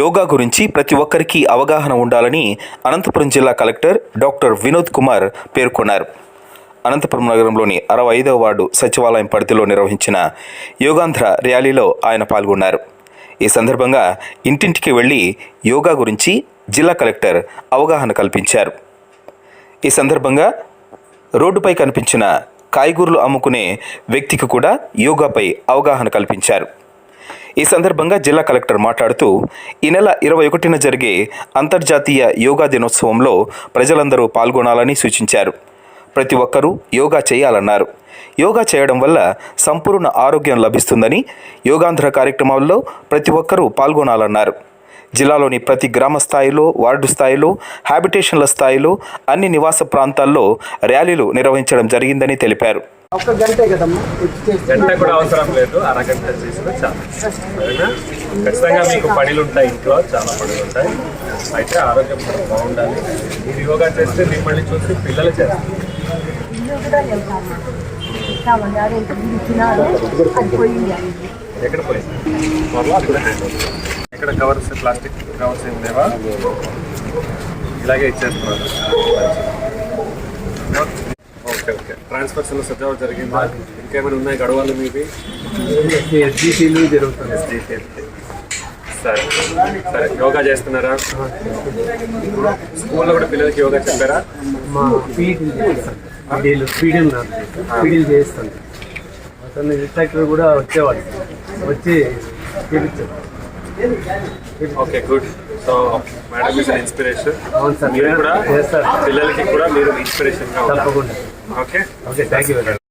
యోగా గురించి ప్రతి ఒక్కరికి అవగాహన ఉండాలని అనంతపురం జిల్లా కలెక్టర్ డాక్టర్ వినోద్ కుమార్ పేర్కొన్నారు. అనంతపురం నగరంలోని అరవై ఐదవ వార్డు సచివాలయం పరిధిలో నిర్వహించిన యోగాంధ్ర ర్యాలీలో ఆయన పాల్గొన్నారు. ఈ సందర్భంగా ఇంటింటికి వెళ్ళి యోగా గురించి జిల్లా కలెక్టర్ అవగాహన కల్పించారు. ఈ సందర్భంగా రోడ్డుపై కనిపించిన కాయగూరలు అమ్ముకునే వ్యక్తికి కూడా యోగాపై అవగాహన కల్పించారు. ఈ సందర్భంగా జిల్లా కలెక్టర్ మాట్లాడుతూ ఈ నెల ఇరవై ఒకటిన జరిగే అంతర్జాతీయ యోగా దినోత్సవంలో ప్రజలందరూ పాల్గొనాలని సూచించారు. ప్రతి ఒక్కరూ యోగా చేయాలన్నారు. యోగా చేయడం వల్ల సంపూర్ణ ఆరోగ్యం లభిస్తుందని యోగాంధ్ర కార్యక్రమాల్లో ప్రతి ఒక్కరూ పాల్గొనాలన్నారు. జిల్లాలోని ప్రతి గ్రామ స్థాయిలో వార్డు స్థాయిలో హ్యాబిటేషన్ల స్థాయిలో అన్ని నివాస ప్రాంతాల్లో ర్యాలీలు నిర్వహించడం జరిగిందని తెలిపారు. ఒక్క గంటే కదమ్మా. గంట కూడా అవసరం లేదు. అరగంట చేసినా చాలా. సరేనా? ఖచ్చితంగా మీకు పనులు ఉంటాయి ఇంట్లో. చాలా పనులు ఉంటాయి అయితే ఆరోగ్యం కూడా బాగుండాలి. మీరు యోగా చేస్తే మిమ్మల్ని చూసి పిల్లలు చేస్తారు. ఎక్కడ పోయింది? ఎక్కడ కవర్స్ ప్లాస్టిక్ కవర్స్ ఏం లేవా? ఇలాగే ఇచ్చేస్తున్నారు. Okay okay. ట్రాన్స్ఫర్స్ సజావు జరిగిందా? ఇంకేమైనా ఉన్నాయి గడవలు మీవి? ఎస్జిటీలు జరుగుతుంది. సరే సరే. యోగా చేస్తున్నారా? స్కూల్లో కూడా పిల్లలకి యోగా చెప్పారా? మా పీడీలు చేస్తాను పీడీలు పీడీలు చేస్తాను అతను ఇన్స్ట్రక్టర్ కూడా వచ్చేవాడు వచ్చి చూపించాడు okay good so madam is inspiration మీరు కూడా పిల్లలకి కూడా మీరు ఇన్స్పిరేషన్గా తప్పకుండా. Okay okay thank you